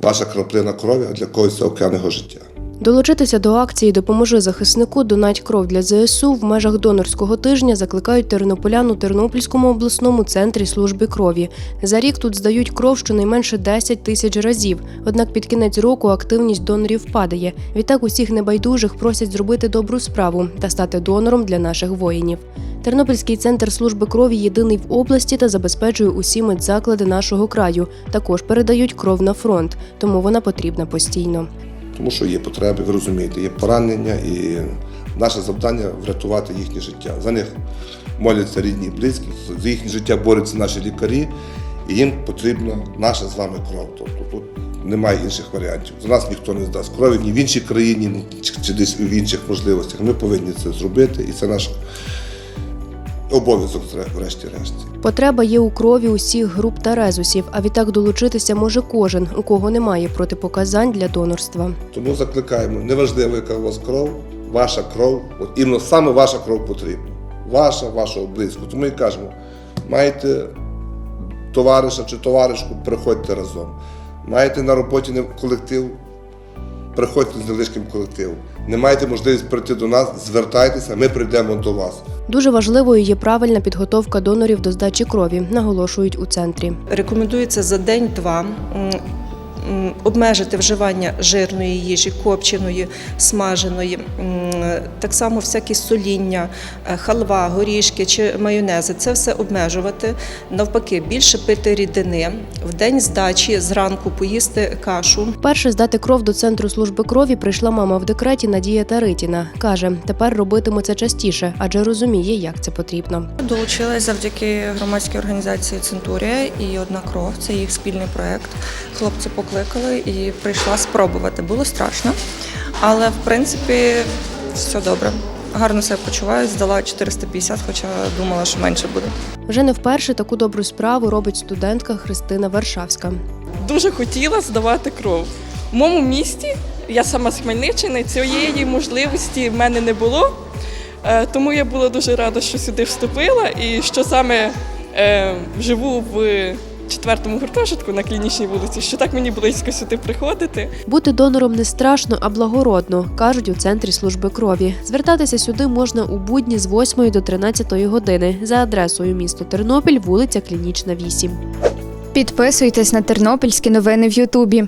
ваша краплина крові, для когось це океан його життя. Долучитися до акції Допоможи захиснику Донать кров для ЗСУ в межах донорського тижня закликають тернополян у Тернопільському обласному центрі служби крові. За рік тут здають кров щонайменше 10 тисяч разів. Однак під кінець року активність донорів падає. Відтак усіх небайдужих просять зробити добру справу та стати донором для наших воїнів. Тернопільський центр служби крові єдиний в області та забезпечує усі медзаклади нашого краю. Також передають кров на фронт, тому вона потрібна постійно. Тому що є потреби, ви розумієте, є поранення, і наше завдання врятувати їхнє життя. За них моляться рідні і близькі, за їхнє життя борються наші лікарі, і їм потрібна наша з вами кров. Тобто тут немає інших варіантів. За нас ніхто не здасть крові ні в іншій країні, ні чи- десь в інших можливостях. Ми повинні це зробити, і це наш обов'язок, врешті-решт. Потреба є у крові усіх груп та резусів, а відтак долучитися може кожен, у кого немає протипоказань для донорства. Тому закликаємо, неважливо, яка у вас кров, ваша кров, от іменно саме ваша кров потрібна. Ваша, вашого близького. Тому і кажемо, маєте товариша чи товаришку, приходьте разом. Маєте на роботі колектив, приходьте з невеличким колективом. Не маєте можливість прийти до нас, звертайтеся, ми прийдемо до вас. Дуже важливою є правильна підготовка донорів до здачі крові, наголошують у центрі. Рекомендується за день-два обмежити вживання жирної їжі, копченої, смаженої, так само всякі соління, е, халва, горішки чи майонези. Це все обмежувати. Навпаки, більше пити рідини. В день здачі зранку поїсти кашу. Перше здати кров до центру служби крові прийшла мама в декреті Надія Таритіна. Каже, тепер робитиме це частіше, адже розуміє, як це потрібно. Долучилась завдяки громадській організації Центурія і одна кров. Це їх спільний проект. Хлопці покликали і прийшла спробувати. Було страшно, але в принципі все добре. Гарно себе почуваю, здала 450, хоча думала, що менше буде. Вже не вперше таку добру справу робить студентка Христина Варшавська. дуже хотіла здавати кров. В моєму місті, я сама з Хмельниччини, цієї можливості в мене не було. Е, Тому я була дуже рада, що сюди вступила і що саме е, живу в четвертому гуртожитку на клінічній вулиці, що так мені близько сюди приходити. Бути донором не страшно, а благородно, кажуть у центрі служби крові. Звертатися сюди можна у будні з 8 до 13 години за адресою місто Тернопіль, вулиця Клінічна, 8. Підписуйтесь на тернопільські новини в Ютубі.